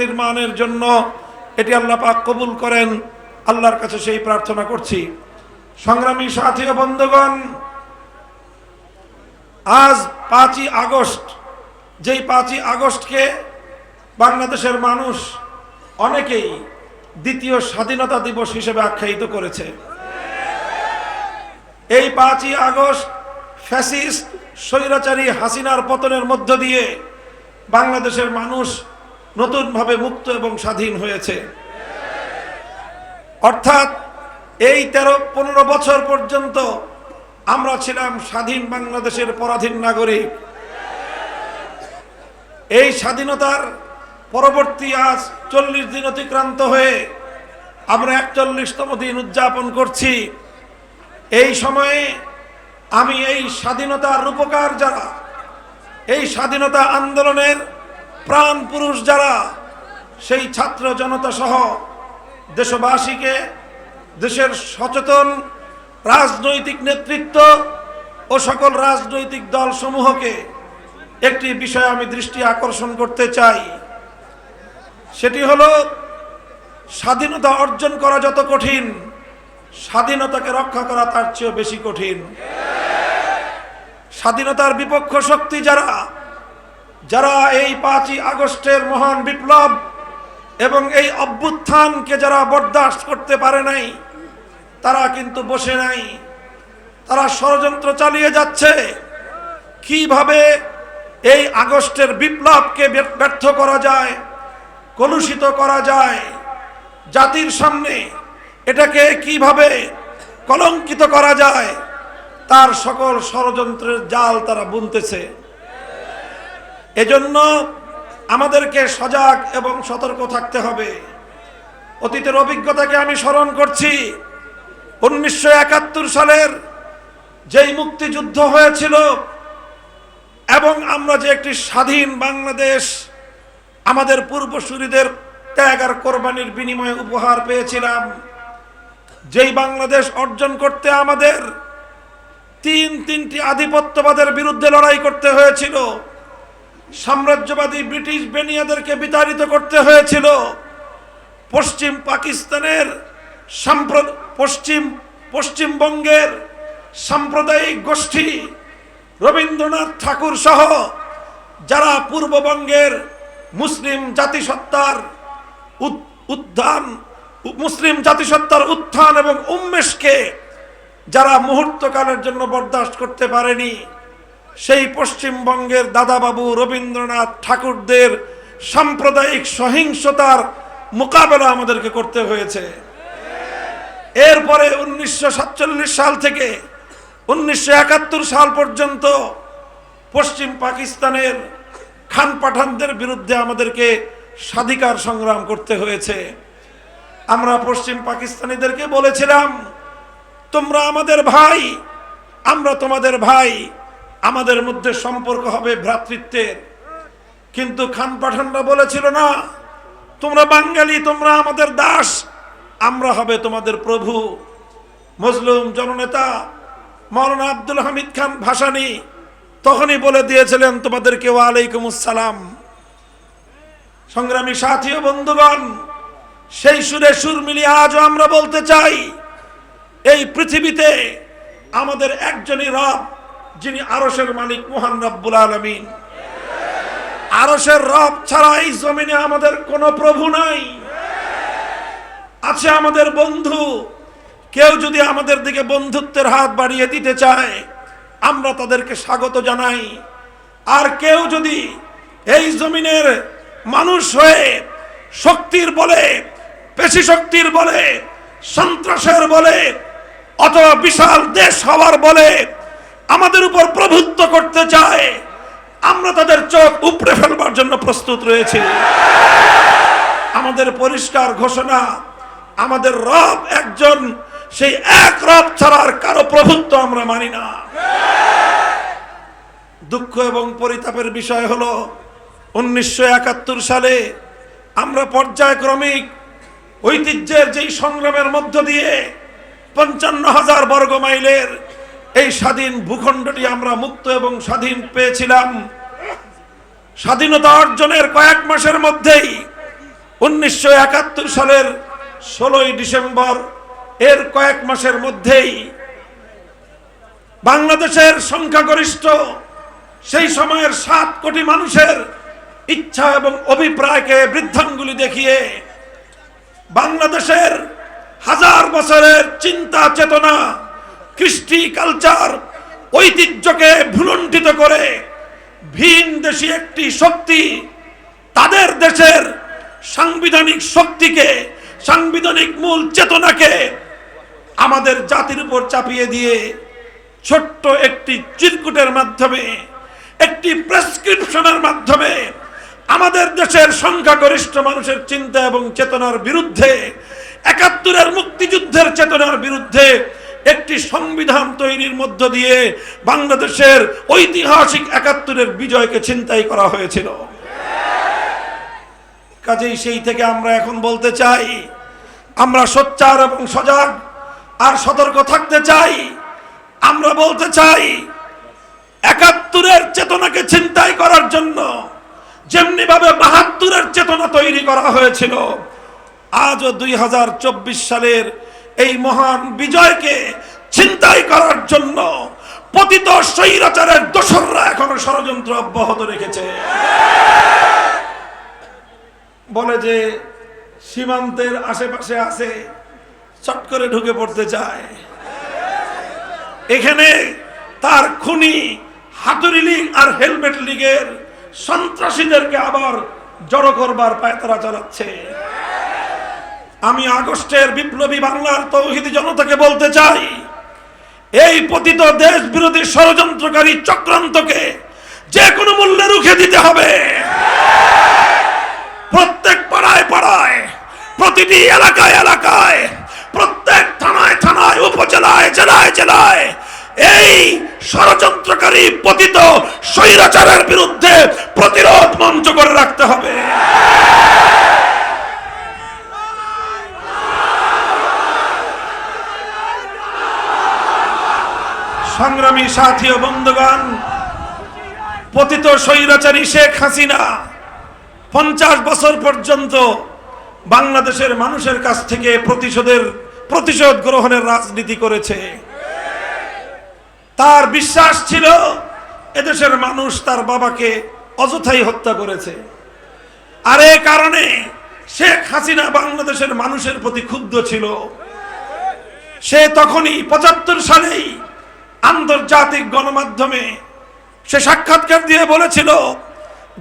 নির্মাণের জন্য। এটি আল্লাহ পাক কবুল করেন। আল্লাহর কাছে সেই প্রার্থনা করছি। সংগ্রামী সাথী ও বন্ধুগণ, আজ পাঁচই আগস্ট, যেই পাঁচই আগস্টকে বাংলাদেশের মানুষ অনেকেই দ্বিতীয় স্বাধীনতা দিবস হিসেবে আখ্যায়িত করেছে। এই পাঁচই আগস্ট ফ্যাসিস্ট, স্বৈরাচারী হাসিনার পতনের মধ্য দিয়ে বাংলাদেশের মানুষ নতুনভাবে মুক্ত এবং স্বাধীন হয়েছে। অর্থাৎ এই তেরো, পনেরো বছর পর্যন্ত আমরা ছিলাম স্বাধীন বাংলাদেশের পরাধীন নাগরিক। এই স্বাধীনতার পরবর্তী আজ চল্লিশ দিন অতিক্রান্ত হয়ে আমরা একচল্লিশতম দিন উদযাপন করছি। এই সময়ে আমি এই স্বাধীনতার রূপকার যারা, এই স্বাধীনতা আন্দোলনের প্রাণ পুরুষ যারা, সেই ছাত্র জনতা সহ দেশবাসীকে দেশের সচেতন রাজনৈতিক নেতৃত্ব ও সকল রাজনৈতিক দল সমূহকে একটি বিষয়ে আমি দৃষ্টি আকর্ষণ করতে চাই। সেটি হলো, স্বাধীনতা অর্জন করা যত কঠিন, স্বাধীনতাকে রক্ষা করা তার চেয়েও বেশি কঠিন। স্বাধীনতার বিপক্ষ শক্তি যারা যারা এই পাঁচই আগস্টের মহান বিপ্লব এবং এই অভ্যুত্থানকে যারা বরদাস্ত করতে পারে নাই, তারা কিন্তু বসে নাই। তারা ষড়যন্ত্র চালিয়ে যাচ্ছে। কীভাবে এই আগস্টের বিপ্লবকে ব্যর্থ করা যায়, কলুষিত করা যায়, জাতির সামনে এটাকে কীভাবে কলঙ্কিত করা যায়, তার সকল ষড়যন্ত্রের জাল তারা বুনতেছে। এজন্য আমাদেরকে সজাগ এবং সতর্ক থাকতে হবে। অতীতের অভিজ্ঞতাকে আমি স্মরণ করছি। উনিশশো একাত্তর সালের যেই মুক্তিযুদ্ধ হয়েছিল এবং আমরা যে একটি স্বাধীন বাংলাদেশ, আমাদের পূর্বসূরিদের ত্যাগ আর কোরবানির বিনিময়ে উপহার পেয়েছিলাম। যেই বাংলাদেশ অর্জন করতে আমাদের তিন তিনটি আধিপত্যবাদের বিরুদ্ধে লড়াই করতে হয়েছিল সাম্রাজ্যবাদী ব্রিটিশ বেনিয়াদেরকে বিতাড়িত করতে হয়েছিল। পশ্চিম পাকিস্তানের পশ্চিম, পশ্চিমবঙ্গের সাম্প্রদায়িক গোষ্ঠী রবীন্দ্রনাথ ঠাকুর সহ যারা পূর্ববঙ্গের মুসলিম জাতিসত্তার উত- উত্থান, মুসলিম জাতিসত্তার উত্থান এবং উন্মেষকে যারা মুহূর্তকালের জন্য বরদাস্ত করতে পারেনি সেই পশ্চিমবঙ্গের দাদাবাবু রবীন্দ্রনাথ ঠাকুরদের সাম্প্রদায়িক সহিংসতার মোকাবেলা আমাদেরকে করতে হয়েছে। এরপরে উনিশশো সাতচল্লিশ সাল থেকে উনিশশো একাত্তর সাল পর্যন্ত পশ্চিম পাকিস্তানের খান পাঠানদের বিরুদ্ধে আমাদেরকে স্বাধিকার সংগ্রাম করতে হয়েছে। আমরা পশ্চিম পাকিস্তানিদেরকে বলেছিলাম, তোমরা আমাদের ভাই, আমরা তোমাদের ভাই। আমাদের মধ্যে সম্পর্ক হবে ভ্রাতৃত্বের। কিন্তু খান পাঠানরা বলেছিল, না, তোমরা বাঙালি, তোমরা আমাদের দাস, আমরা হবে তোমাদের প্রভু। মজলুম জননেতা মৌলানা আব্দুল হামিদ খান ভাসানি তখনই বলে দিয়েছিলেন, তোমাদেরকে ওয়ালাইকুম আসসালাম। সংগ্রামী সাথী ও বন্ধুগণ, সেই সুরে সুর মিলিয়ে আজও আমরা বলতে চাই, এই পৃথিবীতে আমাদের একজনই রব যিনি আরশের মালিক মহান রব্বুল আলমিন। আরশের রব ছাড়া এই জমিনে আমাদের কোনো প্রভু নাই। আছে আমাদের বন্ধু। কেউ যদি আমাদের দিকে বন্ধুত্বের হাত বাড়িয়ে দিতে চায়, আমরা তাদেরকে স্বাগত জানাই। আর কেউ যদি এই জমিনের মানুষ হয়ে শক্তির বলে, পেশি শক্তির বলে, সন্ত্রাসের বলে, অথবা বিশাল দেশ হওয়ার বলে আমাদের উপর প্রভুত্ব করতে চায়। আমরা তাদের চোখ উপড়ে ফেলবার জন্য প্রস্তুত রয়েছি। আমাদের পরিষ্কার ঘোষণা, আমাদের রব একজন, সেই এক রব ছাড়ার কারও প্রভুত্ব আমরা মানি না। দুঃখ এবং পরিতাপের বিষয় হলো, উনিশশো সালে আমরা পর্যায়ক্রমিক ঐতিহ্যের যেই সংগ্রামের মধ্য দিয়ে পঞ্চান্ন হাজার বর্গ মাইলের এই স্বাধীন ভূখণ্ডটি আমরা মুক্ত এবং স্বাধীন পেয়েছিলাম। স্বাধীনতা অর্জনের কয়েক মাসের মধ্যেই উনিশশো একাত্তর সালের ষোলোই ডিসেম্বর এর কয়েক মাসের মধ্যেই বাংলাদেশের সংখ্যাগরিষ্ঠ, সেই সময়ের সাত কোটি মানুষের ইচ্ছা এবং অভিপ্রায়কে বৃদ্ধাঙ্গুলি দেখিয়ে বাংলাদেশের হাজার বছরের চিন্তা চেতনা কৃষ্টি কালচার ঐতিহ্যকে ভুলণ্ঠিত করে ভিন দেশি একটি শক্তি তাদের দেশের সাংবিধানিক শক্তিকে, সাংবিধানিক মূল চেতনাকে আমাদের জাতির উপর চাপিয়ে দিয়ে ছোট্ট একটি চিরকুটের মাধ্যমে, একটি প্রেসক্রিপশনের মাধ্যমে আমাদের দেশের সংখ্যাগরিষ্ঠ মানুষের চিন্তা এবং চেতনার বিরুদ্ধে, একাত্তরের মুক্তিযুদ্ধের চেতনার বিরুদ্ধে একটি সংবিধান তৈরির মধ্য দিয়ে বাংলাদেশের ঐতিহাসিক একাত্তরের বিজয়কে ছিনতাই করা হয়েছিল। কাজেই সেই থেকে আমরা এখন বলতে চাই, আমরা সোচ্চার এবং সজাগ আর সতর্ক থাকতে চাই। আমরা বলতে চাই, একাত্তরের চেতনাকে ছিনতাই করার জন্য যেমনি ভাবে বাহাত্তরের চেতনা তৈরি করা হয়েছিল, আজও দুই হাজার চব্বিশ সালের এই মহান বিজয়কে ছিনতাই করার জন্য পতিত স্বৈরাচারের দোসররা এখনও ষড়যন্ত্র অব্যাহত রেখেছে। বলে যে সীমান্তের আশেপাশে আছে, চট করে ঢুকে পড়তে চায়। এখানে তার খুনি হাতুড়ি লীগ আর হেলমেট লীগের সন্ত্রাসীদেরকে আবার জড়ো করবার পায়তারা চালাচ্ছে। আমি আগস্টের বিপ্লবী বাংলার তৌহিদি জনতাকে বলতে চাই, এই পতিত দেশ বিরোধী ষড়যন্ত্রকারী চক্রান্তকে যে কোনো মূল্যে রুখে দিতে হবে। প্রত্যেক পাড়ায় পাড়ায়, প্রতিটি এলাকায় এলাকায়, প্রত্যেক থানায় থানায়, উপজেলায় জেলায় জেলায় এই ষড়যন্ত্রকারী পতিত স্বৈরাচারের বিরুদ্ধে প্রতিরোধ মঞ্চ করে রাখতে হবে। সংগ্রামী সাথী ও বন্ধুগণ, পতিত স্বৈরাচারী শেখ হাসিনা পঞ্চাশ বছর পর্যন্ত বাংলাদেশের মানুষের কাছ থেকে প্রতিশোধের, প্রতিশোধ গ্রহণের রাজনীতি করেছে। তার বিশ্বাস ছিল, এদেশের মানুষ তার বাবাকে অযথাই হত্যা করেছে। আর এ কারণে শেখ হাসিনা বাংলাদেশের মানুষের প্রতি ক্ষুব্ধ ছিল। সে তখনই পঁচাত্তর সালেই আন্তর্জাতিক গণমাধ্যমে সে সাক্ষাৎকার দিয়ে বলেছিল,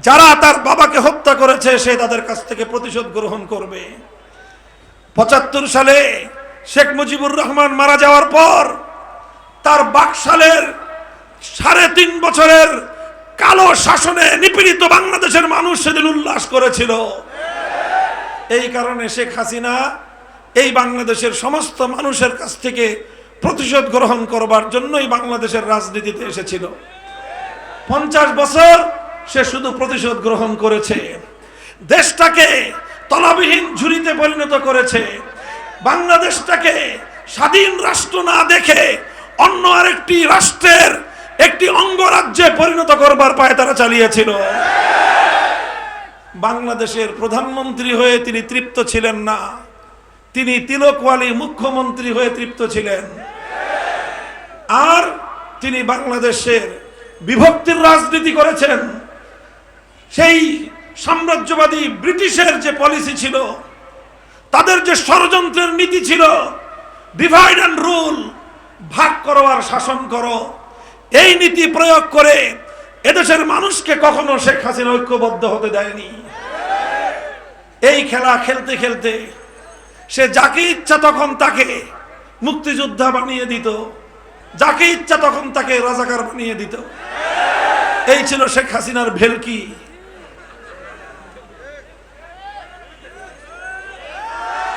যারা তার বাবাকে হত্যা করেছে, সে তাদের কাছ থেকে প্রতিশোধ গ্রহণ করবে। পঁচাত্তর সালে শেখ মুজিবুর রহমান মারা যাওয়ার পর তার বাকশালের সাড়ে তিন বছরের কালো শাসনে নিপীড়িত বাংলাদেশের মানুষ সেদিন উল্লাস করেছিল। এই কারণে শেখ হাসিনা এই বাংলাদেশের সমস্ত মানুষের কাছ থেকে প্রতিশোধ গ্রহণ করবার জন্যই বাংলাদেশের রাজনীতিতে এসেছিল। পঞ্চাশ বছর সে শুধু প্রতিশোধ গ্রহণ করেছে। দেশটাকে তলাবিহীন ঝুড়িতে পরিণত করেছে। বাংলাদেশটাকে স্বাধীন রাষ্ট্র না দেখে অন্য আরেকটি রাষ্ট্রের একটি অঙ্গরাজ্যে পরিণত করবার পায়ে তারা চালিয়েছিল। বাংলাদেশের প্রধানমন্ত্রী হয়ে তিনি তৃপ্ত ছিলেন না। তিনি তিলকওয়ালি মুখ্যমন্ত্রী হয়ে তৃপ্ত ছিলেন। আর তিনি বাংলাদেশের বিভক্তির রাজনীতি করেছেন। সেই সাম্রাজ্যবাদী ব্রিটিশের যে পলিসি ছিল, তাদের যে ষড়যন্ত্রের নীতি ছিল ডিভাইড অ্যান্ড রুল ভাগ করো আর শাসন করো, এই নীতি প্রয়োগ করে এদেশের মানুষকে কখনো শেখ হাসিনা ঐক্যবদ্ধ হতে দেয়নি। এই খেলা খেলতে খেলতে সে যাকে ইচ্ছা তখন তাকে মুক্তিযোদ্ধা বানিয়ে দিত। যাকে ইচ্ছা তখন তাকে রাজাকার বানিয়ে দিত। এই ছিল শেখ হাসিনার ভেলকি।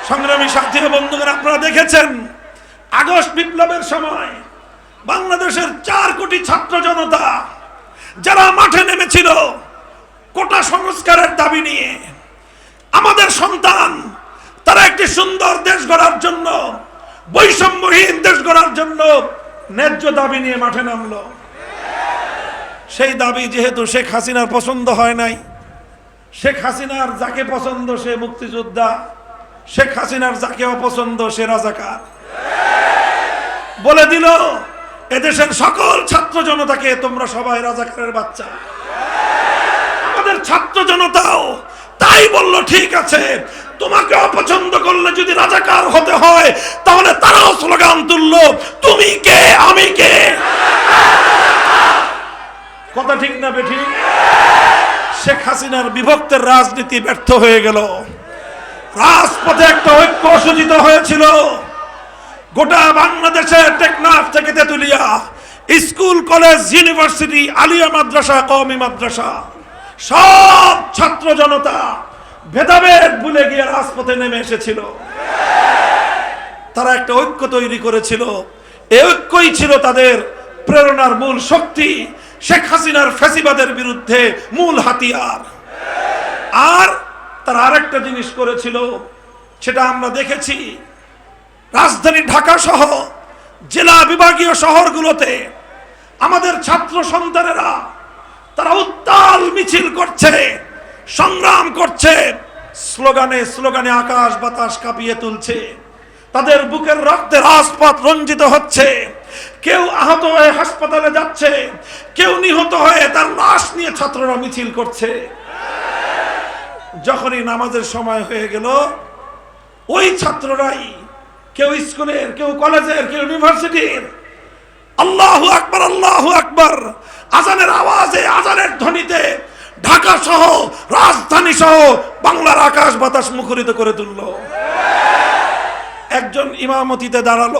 সংগ্রামী সাথী বন্ধুগণ, আপনারা দেখেছেন আগস্ট বিপ্লবের সময় বাংলাদেশের চার কোটি ছাত্র জনতা যারা মাঠে নেমেছিল কোটা সংস্কারের দাবি নিয়ে, আমাদের সন্তান, তারা একটি সুন্দর দেশ গড়ার জন্য, বৈষম্যহীন দেশ গড়ার জন্য ন্যায্য দাবি নিয়ে মাঠে নামলো। সেই দাবি যেহেতু শেখ হাসিনার পছন্দ হয় নাই, শেখ হাসিনার যাকে পছন্দ সে মুক্তিযোদ্ধা, শেখ হাসিনার যাকে অপছন্দ সে রাজাকার। বলে দিল, এদেশের সকল ছাত্র জনতাকে তোমরা সবাই রাজাকারের বাচ্চা। আমাদের ছাত্র জনতাও তাই বলল, ঠিক আছে, তোমাকে অপছন্দ করলে যদি রাজাকার হতে হয়, তাহলে তারাও স্লোগান তুললো, তুমি কে, আমি কে? কথা ঠিক না বেঠি? শেখ হাসিনার বিভক্তের রাজনীতি ব্যর্থ হয়ে গেল। রাজপথে একটা ঐক্য সূচিত হয়েছিল। গোটা বাংলাদেশে টেকনাফ থেকে Tetulia, school, college, university, Alia মাদ্রাসা, কওমি মাদ্রাসা। সব ছাত্র জনতা ভেদাভেদ ভুলে গিয়ে রাজপথে নেমে এসেছিল। তারা একটা ঐক্য তৈরি করেছিল। এই ঐক্যই ছিল তাদের প্রেরণার মূল শক্তি, শেখ হাসিনার ফ্যাসিবাদের বিরুদ্ধে মূল হাতিয়ার। আর তারা আরেকটা জিনিস করেছিল, সেটা আমরা দেখেছি। রাজধানী ঢাকা সহ জেলা বিভাগীয় শহরগুলোতে আমাদের ছাত্র সন্তানেরা তারা উত্তাল মিছিল করছে, সংগ্রাম করছে, স্লোগানে স্লোগানে আকাশ বাতাস কাঁপিয়ে তুলছে। তাদের বুকের রক্তে রাজপথ রঞ্জিত হচ্ছে। কেউ আহত হয়ে হাসপাতালে যাচ্ছে, কেউ নিহত হয়ে তার লাশ নিয়ে ছাত্ররা মিছিল করছে। যখনই নামাজের সময় হয়ে গেল, ওই ছাত্ররাই কেউ স্কুলের, কেউ কলেজের, কেউ ইউনিভার্সিটির আল্লাহু আকবর আল্লাহু আকবর। আজানের আওয়াজে, আজানের ধ্বনিতে ঢাকা সহ, রাজধানী সহ বাংলার আকাশ বাতাস মুখরিত করে তুলল। একজন ইমামতিতে দাঁড়াল।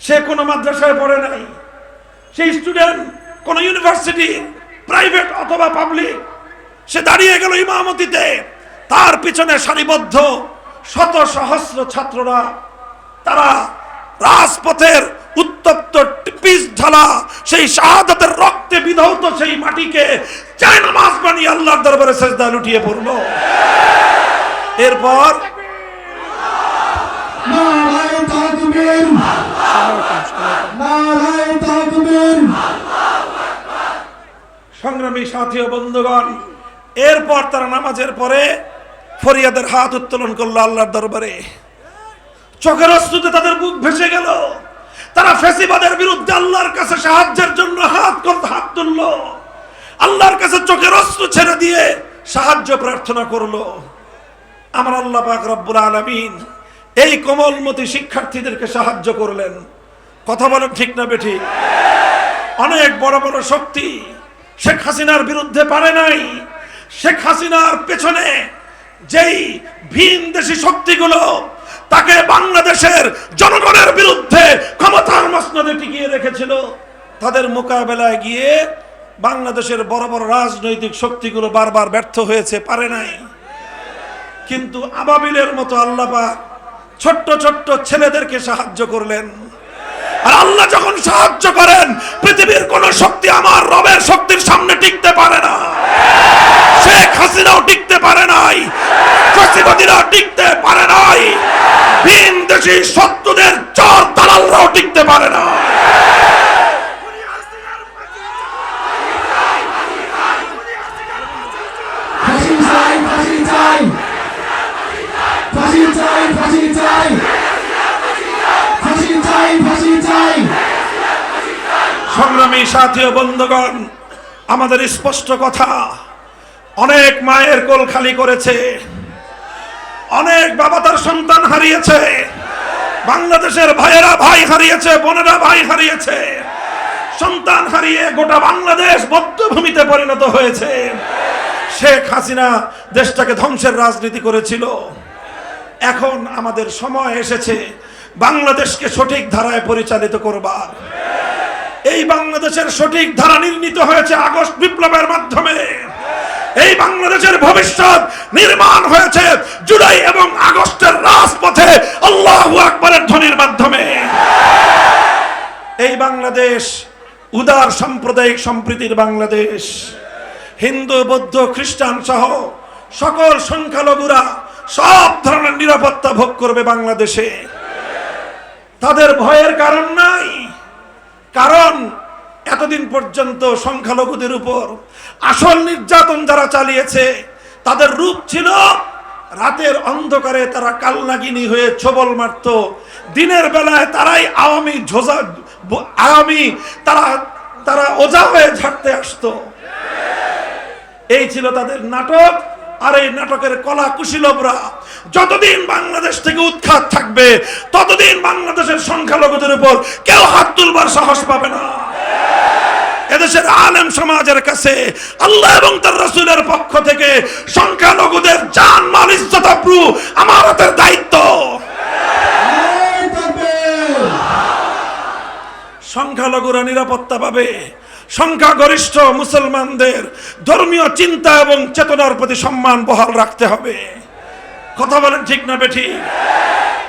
সে কোনো মাদ্রাসায় পড়ে নাই। সেই স্টুডেন্ট কোন ইউনিভার্সিটি প্রাইভেট অথবা পাবলিক সে দাঁড়িয়ে গেল ইমামতিতে। তার পিছনে সারিবদ্ধ শত সহস্র ছাত্ররা, তারা রাজপথের উত্তপ্ত পিস ঢালা সেই শাহাদাতের রক্তে বিধৌত সেই মাটিকে চায় নামাজ বানিয়ে আল্লাহর দরবারে সেজদা লুটিয়ে পড়ল। এরপর সংগ্রামী সাথী ও বন্ধুগণ এরপর তারা নামাজের পরে ফরিয়াদের হাত উত্তোলন করল আল্লাহর দরবারে। চোখের অস্তুতে তাদের বুক ভেসে গেল। তারা ফেসিবাদের বিরুদ্ধে আল্লাহর কাছে সাহায্যের জন্য হাত হাত তুলল। আল্লাহর কাছে চোখের অস্ত্র ছেড়ে দিয়ে সাহায্য প্রার্থনা করল। আমার আল্লাহ পাক রব্বুল আলামিন এই কোমলমতি শিক্ষার্থীদেরকে সাহায্য করলেন। কথা বলেন ঠিক না বেঠি? অনেক বড় বড় শক্তি শেখ হাসিনার বিরুদ্ধে পারে নাই। শেখ হাসিনার পেছনে যেই ভিন দেশি শক্তিগুলো তাকে বাংলাদেশের জনগণের বিরুদ্ধে ক্ষমতার মসনদে টিকিয়ে রেখেছিল। তাদের মোকাবেলায় গিয়ে বাংলাদেশের বড় বড় রাজনৈতিক শক্তিগুলো বারবার ব্যর্থ হয়েছে, পারে নাই। কিন্তু আবাবিলের মতো আল্লাপা ছোট্ট ছোট্ট ছেলেদেরকে সাহায্য করলেন। আর আল্লাহ যখন সাহায্য করেন, পৃথিবীর কোন শক্তি আমার রবের শক্তির সামনে টিকতে পারে না। শেখ হাসিনাও টিকতে পারে নাই ফসিবাদীরা টিকতে পারে নাই, ভিন দেশি শত্রুদের চর দালালরাও টিকতে পারে না। সংগ্রামী সাথী বন্ধুগণ, আমাদের স্পষ্ট কথা, অনেক মায়ের কোল খালি করেছে, অনেক বাবা তার সন্তান হারিয়েছে, বাংলাদেশের ভাইয়েরা ভাই হারিয়েছে, বোনেরা ভাই হারিয়েছে, সন্তান হারিয়ে গোটা বাংলাদেশ বদ্ধভূমিতে পরিণত হয়েছে। শেখ হাসিনা দেশটাকে ধ্বংসের রাজনীতি করেছিল। এখন আমাদের সময় এসেছে, বাংলাদেশকে সঠিক ধারায় পরিচালিত করবার। এই বাংলাদেশের সঠিক ধারা নির্মিত হয়েছে আগস্ট বিপ্লবের মাধ্যমে। এই বাংলাদেশের ভবিষ্যৎ নির্মাণ হয়েছে জুলাই এবং আগস্টের রাজপথে আল্লাহ আকবরের ধ্বনির মাধ্যমে। এই বাংলাদেশ, উদার সাম্প্রদায়িক সম্প্রীতির বাংলাদেশ। হিন্দু, বৌদ্ধ, খ্রিস্টান সহ সকল সংখ্যালঘুরা সব ধরনের নিরাপত্তা ভোগ করবে বাংলাদেশে। তাদের ভয়ের কারণ নাই। কারণ এতদিন পর্যন্ত সংখ্যালঘুদের উপর আসল নির্যাতন যারা চালিয়েছে, তাদের রূপ ছিল রাতের অন্ধকারে তারা কালনাগিনী হয়ে ছবল মারত, দিনের বেলায় তারাই আওয়ামী ঝোজা, আওয়ামী তারা তারা ওজা হয়ে ঝাড়তে আসতো। এই ছিল তাদের নাটক। আর এই নাটকের কলা কুশীলবরা যতদিন বাংলাদেশ থেকে উৎখাত থাকবে ততদিন বাংলাদেশের সংখ্যালঘুদের উপর কেউ হাত তুলবার সাহস পাবে না। এদেশের আলেম সমাজের কাছে আল্লাহ এবং তার রসুলের পক্ষ থেকে সংখ্যালঘুদের জান মাল ইজ্জত আব্রু আমার হাতের দায়িত্ব। সংখ্যালঘুরা নিরাপত্তা পাবে। সংখ্যাগরিষ্ঠ মুসলমানদের ধর্মীয় চিন্তা এবং চেতনার প্রতি সম্মান বহাল রাখতে হবে। কথা বলেন ঠিক না বেঠি?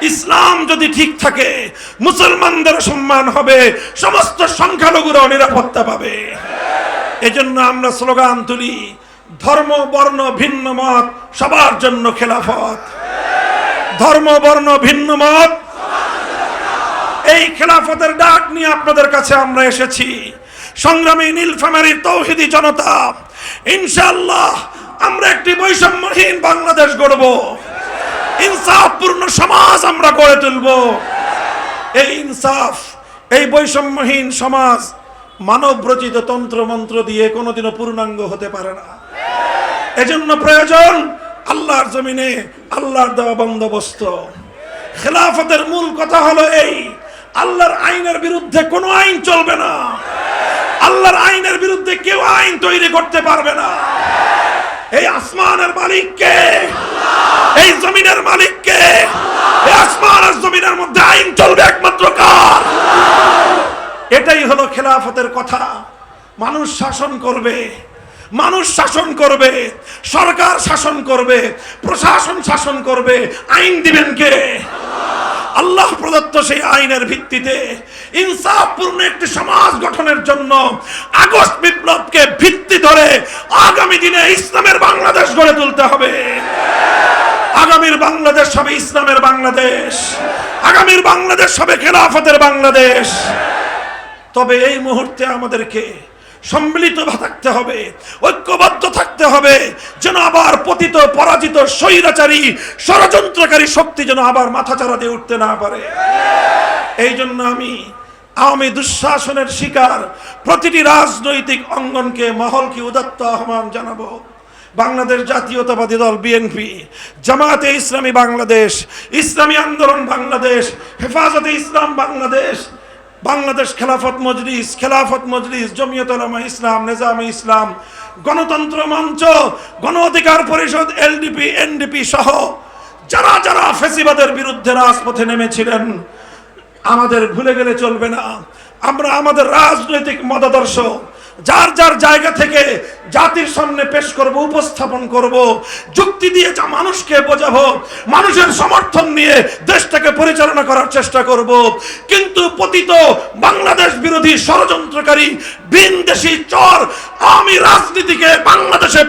ইসলাম যদি ঠিক থাকে, মুসলমানদের সম্মান হবে, সমস্ত সংখ্যালঘুরাও নিরাপত্তা পাবে। এজন্য আমরা স্লোগান তুলি, ধর্ম, বর্ণ, ভিন্ন মত সবার জন্য খেলাফত। ধর্ম, বর্ণ, ভিন্ন মত এই খেলাফতের ডাক নিয়ে আপনাদের কাছে আমরা এসেছি। সংগ্রামী নীলফামারীর তৌহিদি জনতা ইনশাল্লাহ আমরা একটি বৈষম্যহীন বাংলাদেশ গড়ব। ইনসাফপূর্ণ সমাজ আমরা গড়ে তুলব। এই ইনসাফ, এই বৈষম্যহীন সমাজ মানব রচিত তন্ত্র মন্ত্র দিয়ে কোনোদিনও পূর্ণাঙ্গ হতে পারে না। এজন্য প্রয়োজন আল্লাহর জমিনে আল্লাহর দেওয়া বন্দোবস্ত। খেলাফতের মূল কথা হলো এই আল্লাহর আইনের বিরুদ্ধে কোনো আইন চলবে না। আল্লাহর আইনের বিরুদ্ধে কেউ আইন তৈরি করতে পারবে না। এই আসমানের মালিককে এই জমিনের মালিককে এই আসমান আর জমিনের মধ্যে আইন চলবে একমাত্র কার? এটাই হলো খেলাফতের কথা। মানুষ শাসন করবে। মানুষ শাসন করবে, সরকার শাসন করবে, প্রশাসন শাসন করবে, আইন দিবেন কে? আল্লাহ প্রদত্ত সেই আইনের ভিত্তিতে ইনসাফপূর্ণ একটি সমাজ গঠনের জন্য আগস্ট বিপ্লবকে ভিত্তি ধরে আগামী দিনে ইসলামের বাংলাদেশ গড়ে তুলতে হবে। আগামীর বাংলাদেশ হবে ইসলামের বাংলাদেশ। আগামীর বাংলাদেশ হবে খেলাফতের বাংলাদেশ। তবে এই মুহূর্তে আমাদেরকে সম্মিলিত থাকতে হবে, ঐক্যবদ্ধ থাকতে হবে, যেন আবার পতিত, পরাজিত, স্বৈরাচারী, ষড়যন্ত্রকারী শক্তি যেন আবার মাথাচাড়া দিয়ে উঠতে না পারে। এই জন্য আমি আওয়ামী দুঃশাসনের শিকার প্রতিটি রাজনৈতিক অঙ্গনকে, মহলকে উদাত্ত আহ্বান জানাব। বাংলাদেশ জাতীয়তাবাদী দল, বিএনপি, জামায়াতে ইসলামী বাংলাদেশ, ইসলামী আন্দোলন বাংলাদেশ, হেফাজতে ইসলাম বাংলাদেশ বাংলাদেশ খেলাফত মজলিস খেলাফত মজলিস, জমিয়ত উলামা ইসলাম, নেজামে ইসলাম, গণতন্ত্র মঞ্চ, গণ অধিকার পরিষদ, এলডিপি, এনডিপি সহ যারা যারা ফেসিবাদের বিরুদ্ধে রাজপথে নেমেছিলেন, আমাদের ভুলে গেলে চলবে না। আমরা আমাদের রাজনৈতিক মতাদর্শ যার যার জায়গা থেকে জাতির সামনে পেশ করব, উপস্থাপন করব, যুক্তি দিয়ে যা মানুষকে বোঝাবো, মানুষের সমর্থন নিয়ে দেশটাকে পরিচালনা করার চেষ্টা করব। কিন্তু পতিত বাংলাদেশ বিরোধী ষড়যন্ত্রকারী বিনদেশি চর, আমি রাজনীতিকে বাংলাদেশে